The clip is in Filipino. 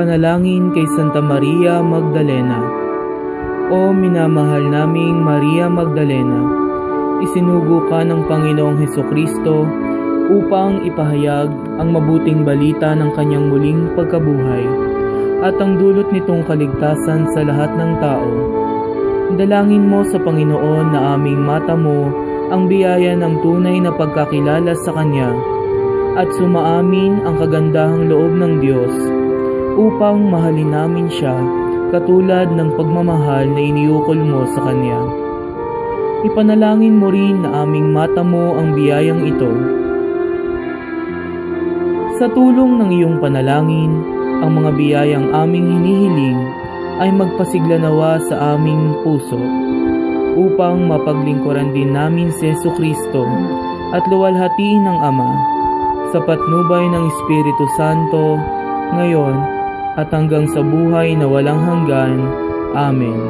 Panalangin kay Santa Maria Magdalena O minamahal naming Maria Magdalena, isinugo ka ng Panginoong Heso Kristo upang ipahayag ang mabuting balita ng kanyang muling pagkabuhay at ang dulot nitong kaligtasan sa lahat ng tao. Dalangin mo sa Panginoon na aming mata mo ang biyaya ng tunay na pagkakilala sa Kanya at sumaamin ang kagandahang loob ng Diyos upang mahalin namin siya katulad ng pagmamahal na iniukol mo sa Kanya. Ipanalangin mo rin na aming mata mo ang biyayang ito. Sa tulong ng iyong panalangin, ang mga biyayang aming hinihiling ay magpasigla nawa sa aming puso upang mapaglingkuran din namin si Yesu Kristo at luwalhatiin ng Ama sa patnubay ng Espiritu Santo ngayon at hanggang sa buhay na walang hanggan. Amen.